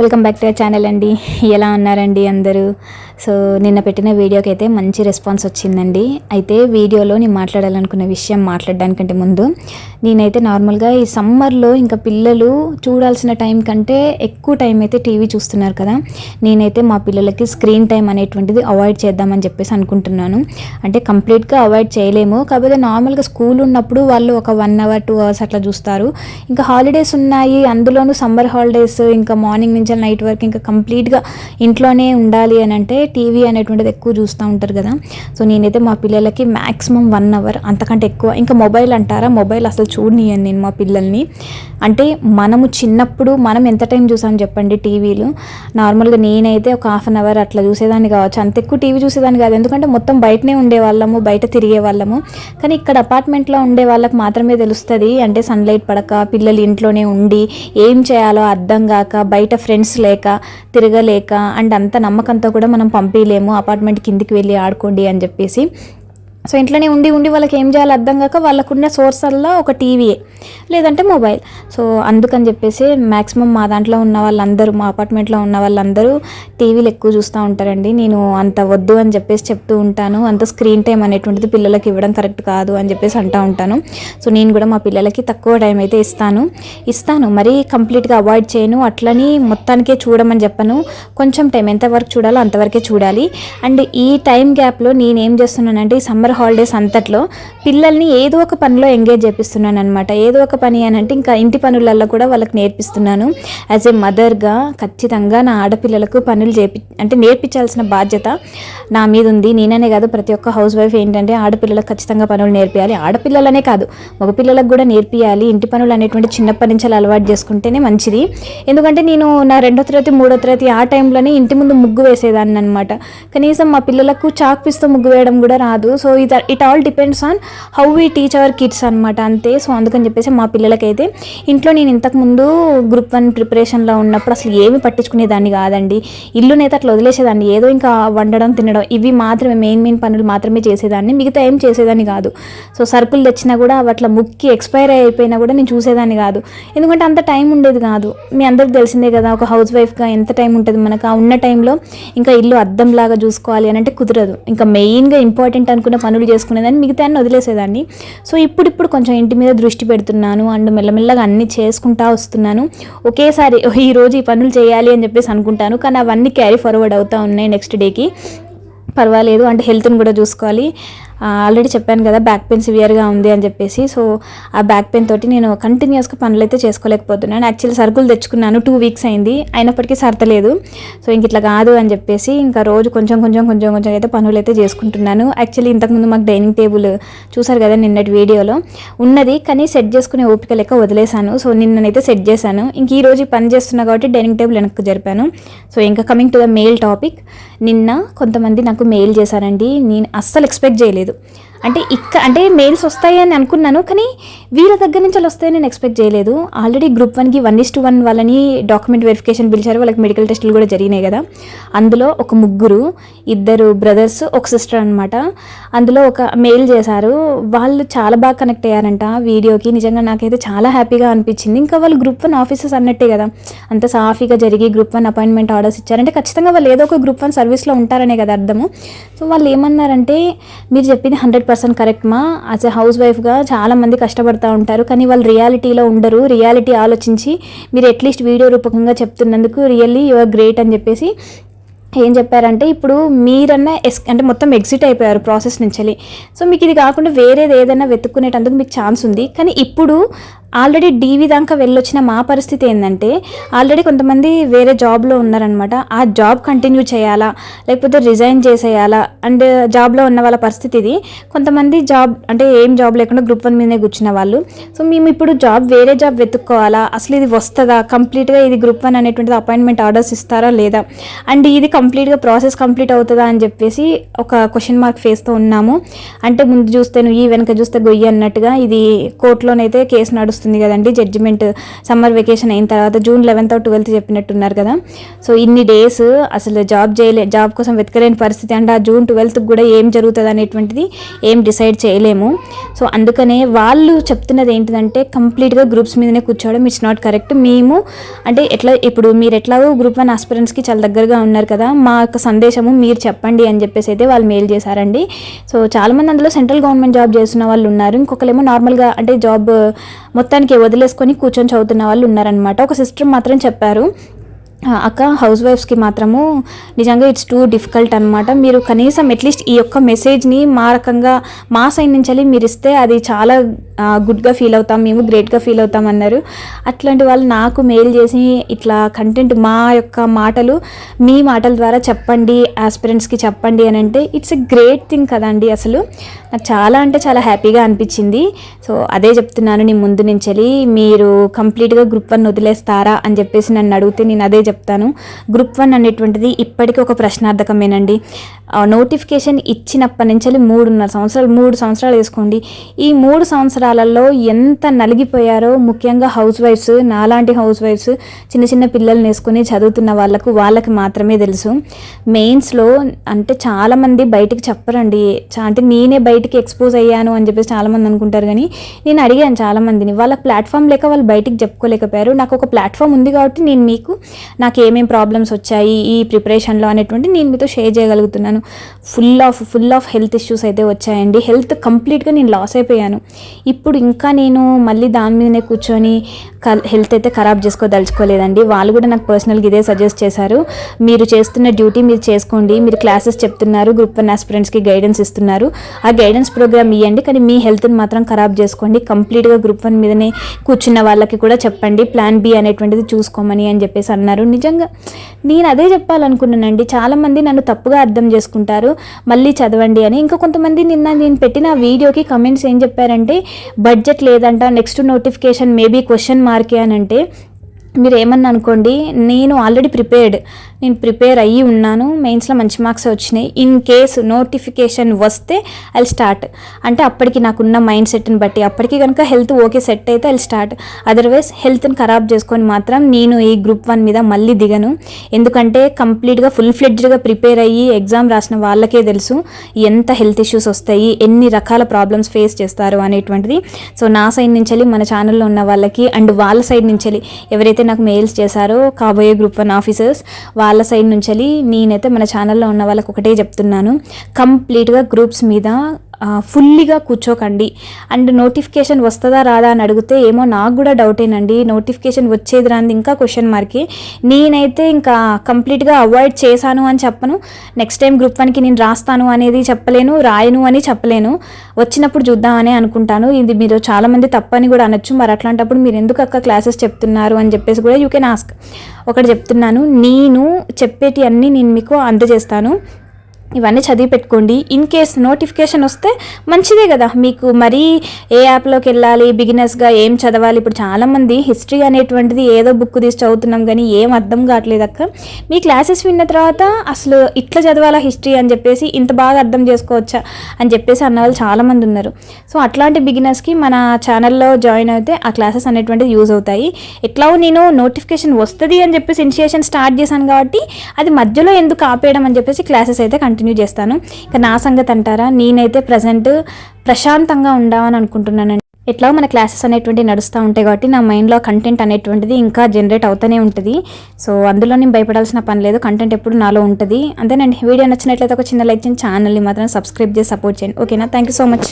Welcome back to our channel అండి. ఎలా ఉన్నారండి అందరూ? సో నిన్న పెట్టిన వీడియోకి అయితే మంచి రెస్పాన్స్ వచ్చిందండి. అయితే వీడియోలో నేను మాట్లాడాలనుకున్న విషయం మాట్లాడడానికంటే ముందు నేనైతే నార్మల్గా ఈ సమ్మర్లో ఇంకా పిల్లలు చూడాల్సిన టైం కంటే ఎక్కువ టైం అయితే టీవీ చూస్తున్నారు కదా. నేనైతే మా పిల్లలకి స్క్రీన్ టైం అనేటువంటిది అవాయిడ్ చేద్దామని చెప్పేసి అనుకుంటున్నాను. అంటే కంప్లీట్గా అవాయిడ్ చేయలేము. కాకపోతే నార్మల్గా స్కూల్ ఉన్నప్పుడు వాళ్ళు ఒక వన్ అవర్ టూ అవర్స్ అట్లా చూస్తారు. ఇంకా హాలిడేస్ ఉన్నాయి. అందులోనూ సమ్మర్ హాలిడేస్ ఇంకా మార్నింగ్ నుంచి నైట్ వరకు ఇంకా కంప్లీట్గా ఇంట్లోనే ఉండాలి అని అంటే టీవీ అనేటువంటిది ఎక్కువ చూస్తూ ఉంటారు కదా. సో నేనైతే మా పిల్లలకి మ్యాక్సిమం వన్ అవర్ అంతకంటే ఎక్కువ. ఇంకా మొబైల్ అంటారా? మొబైల్ అసలు చూడనియను నేను మా పిల్లల్ని. అంటే మనము చిన్నప్పుడు మనం ఎంత టైం చూసాం చెప్పండి టీవీలు. నార్మల్గా నేనైతే ఒక హాఫ్ అన్ అవర్ అట్లా చూసేదాన్ని కావచ్చు. అంత ఎక్కువ టీవీ చూసేదాన్ని కాదు. ఎందుకంటే మొత్తం బయటనే ఉండేవాళ్ళము బయట తిరిగే వాళ్ళము కానీ ఇక్కడ అపార్ట్మెంట్లో ఉండే వాళ్ళకి మాత్రమే తెలుస్తుంది. అంటే సన్లైట్ పడక పిల్లలు ఇంట్లోనే ఉండి ఏం చేయాలో అర్థం కాక బయట ఫ్రెండ్స్ లేక తిరగలేక అండ్ అంత నమ్మకంతో కూడా మనం పంపించలేము అపార్ట్మెంట్ కిందికి వెళ్ళి ఆడుకోండి అని చెప్పేసి సో ఇంట్లోనే ఉండి ఉండి వాళ్ళకి ఏం చేయాలో అర్థం కాక వాళ్ళకున్న సోర్సల్లో ఒక టీవీయే లేదంటే మొబైల్. సో అందుకని చెప్పేసి మ్యాక్సిమం మా దాంట్లో ఉన్న వాళ్ళందరూ మా అపార్ట్మెంట్లో ఉన్న వాళ్ళందరూ టీవీలు ఎక్కువ చూస్తూ ఉంటారండి. నేను అంత వద్దు అని చెప్పేసి చెప్తూ ఉంటాను. అంత స్క్రీన్ టైం అనేటువంటిది పిల్లలకి ఇవ్వడం కరెక్ట్ కాదు అని చెప్పేసి అంటూ ఉంటాను. సో నేను కూడా మా పిల్లలకి తక్కువ టైం అయితే ఇస్తాను. ఇస్తాను. మరీ కంప్లీట్గా అవాయిడ్ చేయను. అట్లని మొత్తానికే చూడమని చెప్పను. కొంచెం టైం ఎంతవరకు చూడాలో అంతవరకే చూడాలి. అండ్ ఈ టైం గ్యాప్లో నేను ఏం చేస్తున్నానంటే ఈ సమ్మర్ హాలిడేస్ అంతట్లో పిల్లల్ని ఏదో ఒక పనిలో ఎంగేజ్ చేపిస్తున్నాను అనమాట ఏదో ఒక పని అని అంటే ఇంకా ఇంటి పనులల్లో కూడా వాళ్ళకి నేర్పిస్తున్నాను. యాజ్ ఏ మదర్గా ఖచ్చితంగా నా ఆడపిల్లలకు పనులు చేపి అంటే నేర్పించాల్సిన బాధ్యత నా మీద ఉంది. నేననే కాదు ప్రతి ఒక్క హౌస్ వైఫ్ ఏంటంటే ఆడపిల్లలకు ఖచ్చితంగా పనులు నేర్పియాలి. ఆడపిల్లలనే కాదు మగపిల్లలకు కూడా నేర్పియాలి. ఇంటి పనులు అనేటువంటి చిన్నప్పటి నుంచి అలా అలవాటు చేసుకుంటేనే మంచిది. ఎందుకంటే నేను నా రెండో తరగతి మూడో తరగతి ఆ టైంలోనే ఇంటి ముందు ముగ్గు వేసేదాన్ని అనమాట కనీసం మా పిల్లలకు చాక్పీస్తో ముగ్గు వేయడం కూడా రాదు. సో ఇది it all depends on how we teach our kids అనమాట అంతే. సో అందుకని చెప్పేసి మా పిల్లలకైతే ఇంట్లో నేను ఇంతకుముందు గ్రూప్ వన్ ప్రిపరేషన్లో ఉన్నప్పుడు అసలు ఏమి పట్టించుకునేదాన్ని కాదండి. ఇల్లునైతే అట్లా వదిలేసేదాన్ని. ఏదో ఇంకా వండడం తినడం ఇవి మాత్రమే మెయిన్ మెయిన్ పనులు మాత్రమే చేసేదాన్ని. మిగతా ఏం చేసేదాన్ని కాదు. సో సరుకులు తెచ్చినా కూడా అవి అట్లా ముక్కి ఎక్స్పైర్ అయిపోయినా కూడా నేను చూసేదాన్ని కాదు. ఎందుకంటే అంత టైం ఉండేది కాదు. మీ అందరికి తెలిసిందే కదా ఒక హౌస్ వైఫ్గా ఎంత టైం ఉంటుంది మనకు? ఆ ఉన్న టైంలో ఇంకా ఇల్లు అద్దంలాగా చూసుకోవాలి అని అంటే కుదరదు. ఇంకా మెయిన్గా ఇంపార్టెంట్ అనుకున్న పనులు చేసుకునేదాన్ని మిగతా అన్ని వదిలేసేదాన్ని. సో ఇప్పుడు ఇప్పుడు కొంచెం ఇంటి మీద దృష్టి పెడుతున్నాను అండ్ మెల్లమెల్లగా అన్ని చేసుకుంటా వస్తున్నాను. ఒకేసారి ఈ రోజు ఈ పనులు చేయాలి అని చెప్పేసి అనుకుంటాను కానీ అవన్నీ క్యారీ ఫార్వర్డ్ అవుతూ ఉన్నాయి నెక్స్ట్ డేకి. పర్వాలేదు అంటే హెల్త్ని కూడా చూసుకోవాలి. ఆల్రెడీ చెప్పాను కదా బ్యాక్ పెయిన్ సివియర్గా ఉంది అని చెప్పేసి. సో ఆ బ్యాక్ పెయిన్ తోటి నేను కంటిన్యూస్గా పనులు అయితే చేసుకోలేకపోతున్నాను. యాక్చువల్లీ సరుకులు తెచ్చుకున్నాను టూ వీక్స్ అయింది. అయినప్పటికీ సర్దలేదు. సో ఇంక ఇట్లా కాదు అని చెప్పేసి ఇంకా రోజు కొంచెం కొంచెం కొంచెం కొంచెం అయితే పనులు అయితే చేసుకుంటున్నాను యాక్చువల్లీ ఇంతకుముందు మాకు డైనింగ్ టేబుల్ చూసారు కదా నిన్నటి వీడియోలో. ఉన్నది కానీ సెట్ చేసుకునే ఓపిక లెక్క వదిలేశాను. సో నిన్ననైతే సెట్ చేశాను. ఇంక ఈ రోజు పని చేస్తున్నా కాబట్టి డైనింగ్ టేబుల్ వెనక్కి జరిపాను. సో ఇంకా coming to the main topic నిన్న కొంతమంది నాకు మెయిల్ చేశారండి నేను అస్సలు ఎక్స్పెక్ట్ చేయలేదు. అంటే ఇక్క అంటే మెయిల్స్ వస్తాయి అని అనుకున్నాను కానీ వీళ్ళ దగ్గర నుంచి అలా వస్తాయని నేను ఎక్స్పెక్ట్ చేయలేదు. ఆల్రెడీ గ్రూప్ వన్కి వన్ ఇస్ టు వన్ వాళ్ళని డాక్యుమెంట్ వెరిఫికేషన్ పిలిచారు. వాళ్ళకి మెడికల్ టెస్టులు కూడా జరిగినాయి కదా. అందులో ఒక ముగ్గురు ఇద్దరు బ్రదర్స్ ఒక సిస్టర్ అనమాట అందులో ఒక మెయిల్ చేశారు. వాళ్ళు చాలా బాగా కనెక్ట్ అయ్యారంట వీడియోకి. నిజంగా నాకైతే చాలా హ్యాపీగా అనిపించింది. ఇంకా వాళ్ళు గ్రూప్ వన్ ఆఫీసర్స్ అన్నట్టే కదా. అంత సాఫీగా జరిగి గ్రూప్ వన్ అపాయింట్మెంట్ ఆర్డర్స్ ఇచ్చారంటే ఖచ్చితంగా వాళ్ళు ఏదో ఒక గ్రూప్ వన్ సర్వీస్లో ఉంటారనే కదా అర్థము. సో వాళ్ళు ఏమన్నారంటే మీరు చెప్పింది హండ్రెడ్ పర్సెంట్ కరెక్ట్ మా? యాజ్ ఎ హౌస్ వైఫ్గా చాలామంది కష్టపడుతూ ఉంటారు. కానీ వాళ్ళు రియాలిటీలో ఉండరు. రియాలిటీ ఆలోచించి మీరు అట్లీస్ట్ వీడియో రూపకంగా చెప్తున్నందుకు రియల్లీ యువర్ గ్రేట్ అని చెప్పేసి ఏం చెప్పారంటే ఇప్పుడు మీరన్నా ఎస్ అంటే మొత్తం ఎగ్జిట్ అయిపోయారు ప్రాసెస్ నుంచి సో మీకు ఇది కాకుండా వేరేది ఏదైనా వెతుక్కునేటందుకు మీకు ఛాన్స్ ఉంది. కానీ ఇప్పుడు ఆల్రెడీ డీవీ దాకా వెళ్ళొచ్చిన మా పరిస్థితి ఏంటంటే ఆల్రెడీ కొంతమంది వేరే జాబ్లో ఉన్నారనమాట ఆ జాబ్ కంటిన్యూ చేయాలా? లేకపోతే రిజైన్ చేసేయాలా? అండ్ జాబ్లో ఉన్న వాళ్ళ పరిస్థితి ఇది. కొంతమంది జాబ్ అంటే ఏం జాబ్ లేకుండా గ్రూప్ వన్ మీదనే కూర్చున్న వాళ్ళు. సో మేము ఇప్పుడు జాబ్ వేరే జాబ్ వెతుక్కోవాలా? అసలు ఇది వస్తుందా? కంప్లీట్గా ఇది గ్రూప్ వన్ అనేటువంటిది అపాయింట్మెంట్ ఆర్డర్స్ ఇస్తారా లేదా? అండ్ ఇది కంప్లీట్గా ప్రాసెస్ కంప్లీట్ అవుతుందా అని చెప్పేసి ఒక క్వశ్చన్ మార్క్ ఫేస్తో ఉన్నాము. అంటే ముందు చూస్తే నువ్వు ఈ వెనక చూస్తే గొయ్యి అన్నట్టుగా ఇది కోర్టులోనైతే కేసు నడుస్తుంది. వస్తుంది కదండి. జడ్జిమెంట్ సమ్మర్ వెకేషన్ అయిన తర్వాత జూన్ లెవెన్త్ ట్వెల్త్ చెప్పినట్టున్నారు కదా. సో ఇన్ని డేస్ అసలు జాబ్ చేయలే జాబ్ కోసం వెతకలేని పరిస్థితి అంటే ఆ జూన్ ట్వెల్త్కి కూడా ఏం జరుగుతుంది అనేటువంటిది ఏం డిసైడ్ చేయలేము. సో అందుకనే వాళ్ళు చెప్తున్నది ఏంటిదంటే కంప్లీట్గా గ్రూప్స్ మీదనే కూర్చోవడం ఇట్స్ నాట్ కరెక్ట్ మేము అంటే ఎట్లా ఇప్పుడు మీరు ఎట్లాగో గ్రూప్ వన్ ఆస్పిరెంట్స్కి చాలా దగ్గరగా ఉన్నారు కదా మా యొక్క సందేశము మీరు చెప్పండి అని చెప్పేసి అయితే వాళ్ళు మెయిల్ చేశారండి. సో చాలామంది అందులో సెంట్రల్ గవర్నమెంట్ జాబ్ చేస్తున్న వాళ్ళు ఉన్నారు. ఇంకొకరేమో నార్మల్గా అంటే జాబ్ మొత్తానికి వదిలేసుకొని కూర్చొని చదువుతున్న వాళ్ళు ఉన్నారనమాట ఒక సిస్టర్ మాత్రం చెప్పారు అక్క హౌస్ వైఫ్స్కి మాత్రము నిజంగా ఇట్స్ టూ డిఫికల్ట్ అనమాట మీరు కనీసం అట్లీస్ట్ ఈ యొక్క మెసేజ్ని మా రకంగా మా సైడ్ నుంచి మీరు ఇస్తే అది చాలా గుడ్గా ఫీల్ అవుతాం మేము గ్రేట్గా ఫీల్ అవుతాం అన్నారు. అట్లాంటి వాళ్ళు నాకు మెయిల్ చేసి ఇట్లా కంటెంట్ మా యొక్క మాటలు మీ మాటల ద్వారా చెప్పండి ఆస్పిరెంట్స్కి చెప్పండి అని అంటే ఇట్స్ ఎ గ్రేట్ థింగ్ కదండి అసలు. నాకు చాలా అంటే చాలా హ్యాపీగా అనిపించింది. సో అదే చెప్తున్నాను నేను ముందు నుంచి మీరు కంప్లీట్గా గ్రూప్ వన్ వదిలేస్తారా అని చెప్పేసి నన్ను అడిగితే నేను అదే చెప్తాను. గ్రూప్ వన్ అనేటువంటిది ఇప్పటికీ ఒక ప్రశ్నార్థకమేనండి. నోటిఫికేషన్ ఇచ్చినప్పటి నుంచి మూడున్నర సంవత్సరాలు మూడు సంవత్సరాలు వేసుకోండి. ఈ మూడు సంవత్సరాలు సంవత్సరాలలో ఎంత నలిగిపోయారో ముఖ్యంగా హౌస్ వైఫ్స్ నాలాంటి హౌస్ వైఫ్స్ చిన్న చిన్న పిల్లల్ని వేసుకుని చదువుతున్న వాళ్ళకు వాళ్ళకి మాత్రమే తెలుసు. మెయిన్స్లో అంటే చాలామంది బయటికి చెప్పరండి. చా- అంటే నేనే బయటికి ఎక్స్పోజ్ అయ్యాను అని చెప్పేసి చాలామంది అనుకుంటారు కానీ నేను అడిగాను చాలామందిని. వాళ్ళ ప్లాట్ఫామ్ లేక వాళ్ళు బయటికి చెప్పుకోలేకపోయారు. నాకు ఒక ప్లాట్ఫామ్ ఉంది కాబట్టి నేను మీకు నాకు ఏమేం ప్రాబ్లమ్స్ వచ్చాయి ఈ ప్రిపరేషన్లో అనేటువంటి నేను మీతో షేర్ చేయగలుగుతున్నాను. Full of full of health issues అయితే వచ్చాయండి. హెల్త్ కంప్లీట్గా నేను లాస్ అయిపోయాను. ఇప్పుడు ఇంకా నేను మళ్ళీ దాని మీదనే కూర్చొని హెల్త్ అయితే ఖరాబ్ చేసుకోదలుచుకోలేదండి. వాళ్ళు కూడా నాకు పర్సనల్గా ఇదే సజెస్ట్ చేశారు. మీరు చేస్తున్న డ్యూటీ మీరు చేసుకోండి. మీరు క్లాసెస్ చెప్తున్నారు. గ్రూప్ వన్ ఆస్పిరెంట్స్కి గైడెన్స్ ఇస్తున్నారు. ఆ గైడెన్స్ ప్రోగ్రామ్ ఇవ్వండి కానీ మీ హెల్త్ని మాత్రం ఖరాబ్ చేసుకోండి. కంప్లీట్గా గ్రూప్ వన్ మీదనే కూర్చున్న వాళ్ళకి కూడా చెప్పండి. ప్లాన్ బి అనేటువంటిది చూసుకోమని అని చెప్పేసి అన్నారు. నిజంగా నేను అదే చెప్పాలనుకున్నానండి. చాలామంది నన్ను తప్పుగా అర్థం చేసుకుంటారు. మళ్ళీ చదవండి అని. ఇంకా కొంతమంది నిన్న నేను పెట్టిన వీడియోకి కమెంట్స్ ఏం చెప్పారంటే బడ్జెట్ లేదంట నెక్స్ట్ నోటిఫికేషన్ మేబీ క్వశ్చన్ మార్కే అని అంటే మీరు ఏమన్నా అనుకోండి నేను ఆల్రెడీ ప్రిపేర్డ్ నేను ప్రిపేర్ అయ్యి ఉన్నాను. మెయిన్స్లో మంచి మార్క్స్ వచ్చినాయి. ఇన్ కేస్ నోటిఫికేషన్ వస్తే ఐ స్టార్ట్ అంటే అప్పటికి నాకున్న మైండ్ సెట్ని బట్టి. అప్పటికి కనుక హెల్త్ ఓకే సెట్ అయితే ఐ స్టార్ట్ అదర్వైజ్ హెల్త్ని ఖరాబ్ చేసుకొని మాత్రం నేను ఈ గ్రూప్ వన్ మీద మళ్ళీ దిగను. ఎందుకంటే కంప్లీట్గా ఫుల్ ఫ్లెడ్జ్డ్గా ప్రిపేర్ అయ్యి ఎగ్జామ్ రాసిన వాళ్ళకే తెలుసు ఎంత హెల్త్ ఇష్యూస్ వస్తాయి ఎన్ని రకాల ప్రాబ్లమ్స్ ఫేస్ చేస్తారు అనేటువంటిది. సో నా సైడ్ నుంచి వెళ్ళి మన ఛానల్లో ఉన్న వాళ్ళకి అండ్ వాళ్ళ సైడ్ నుంచి వెళ్ళి ఎవరైతే నాకు మెయిల్స్ చేశారో కాబోయే గ్రూప్ వన్ ఆఫీసర్స్ వాళ్ళ వాళ్ళ సైడ్ నుంచి వెళ్ళి నేనైతే మన ఛానల్లో ఉన్న వాళ్ళకి ఒకటే చెప్తున్నాను. కంప్లీట్గా గ్రూప్స్ మీద ఫుల్లీగా కూర్చోకండి. అండ్ నోటిఫికేషన్ వస్తుందా రాదా అని అడిగితే ఏమో నాకు కూడా డౌటేనండి నోటిఫికేషన్ వచ్చేది రాంది ఇంకా క్వశ్చన్ మార్కే నేనైతే ఇంకా కంప్లీట్గా అవాయిడ్ చేశాను అని చెప్పను. నెక్స్ట్ టైం గ్రూప్ వన్కి నేను రాస్తాను అనేది చెప్పలేను రాయను అని చెప్పలేను. వచ్చినప్పుడు చూద్దామని అనుకుంటాను. ఇది మీరు చాలామంది తప్పని కూడా అనొచ్చు. మరి అట్లాంటప్పుడు మీరు ఎందుకు అక్క క్లాసెస్ చెప్తున్నారు అని చెప్పేసి కూడా యూ కెన్ ఆస్క్ ఒకటి చెప్తున్నాను. నేను చెప్పేటి అన్నీ నేను మీకు అందజేస్తాను. ఇవన్నీ చదివి పెట్టుకోండి. ఇన్ కేస్ నోటిఫికేషన్ వస్తే మంచిదే కదా. మీకు మరీ ఏ యాప్లోకి వెళ్ళాలి బిగినర్స్గా ఏం చదవాలి? ఇప్పుడు చాలామంది హిస్టరీ అనేటువంటిది ఏదో బుక్ తీసి చదువుతున్నాం కానీ ఏం అర్థం కావట్లేదు అక్క. మీ క్లాసెస్ విన్న తర్వాత అసలు ఇట్లా చదవాలా హిస్టరీ అని చెప్పేసి ఇంత బాగా అర్థం చేసుకోవచ్చా అని చెప్పేసి అన్న వాళ్ళు చాలామంది ఉన్నారు. సో అట్లాంటి బిగినర్స్కి మన ఛానల్లో జాయిన్ అయితే ఆ క్లాసెస్ అనేటువంటిది యూజ్ అవుతాయి. ఎట్లా నేను నోటిఫికేషన్ వస్తుంది అని చెప్పేసి ఇనిషియేషన్ స్టార్ట్ చేశాను కాబట్టి అది మధ్యలో ఎందుకు ఆపేయడం అని చెప్పేసి క్లాసెస్ అయితే కంటిన్యూ చేస్తాను. ఇక నా సంగతి అంటారా? నేనైతే ప్రజెంట్ ప్రశాంతంగా ఉండాలని అనుకుంటున్నానండి. ఎట్లా మన క్లాసెస్ అనేటువంటి నడుస్తూ ఉంటాయి కాబట్టి నా మైండ్లో కంటెంట్ అనేటువంటిది ఇంకా జనరేట్ అవుతూనే ఉంటుంది. సో అందులో నేను భయపడాల్సిన పని లేదు. కంటెంట్ ఎప్పుడు నాలో ఉంటుంది. అంతేనండి. వీడియో నచ్చినట్లయితే ఒక చిన్న లైక్ చేయండి. ఛానల్ని మాత్రం సబ్స్క్రైబ్ చేసి సపోర్ట్ చేయండి. ఓకేనా థ్యాంక్ యూ సో మచ్